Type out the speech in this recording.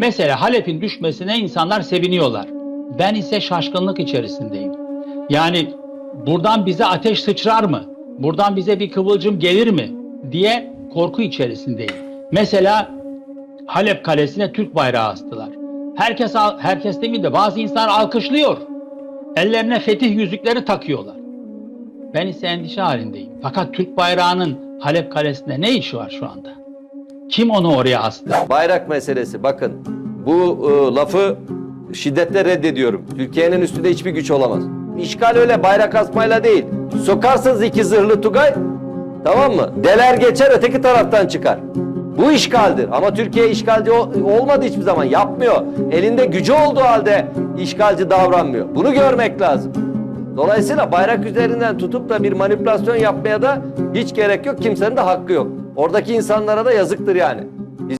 Mesela Halep'in düşmesine insanlar seviniyorlar. Ben ise şaşkınlık içerisindeyim. Yani buradan bize ateş sıçrar mı? Buradan bize bir kıvılcım gelir mi? diye korku içerisindeyim. Mesela Halep kalesine Türk bayrağı astılar. Herkes herkes demeyeyim de bazı insanlar alkışlıyor. Ellerine fetih yüzükleri takıyorlar. Ben ise endişe halindeyim. Fakat Türk bayrağının Halep kalesinde ne işi var şu anda? Kim onu oraya astı? Bayrak meselesi bakın bu e, lafı şiddetle reddediyorum. Türkiye'nin üstünde hiçbir güç olamaz. İşgal öyle bayrak asmayla değil. Sokarsınız iki zırhlı tugay tamam mı? Deler geçer öteki taraftan çıkar. Bu işgaldir ama Türkiye işgalci ol- olmadı hiçbir zaman yapmıyor. Elinde gücü olduğu halde işgalci davranmıyor. Bunu görmek lazım. Dolayısıyla bayrak üzerinden tutup da bir manipülasyon yapmaya da hiç gerek yok. Kimsenin de hakkı yok. Oradaki insanlara da yazıktır yani.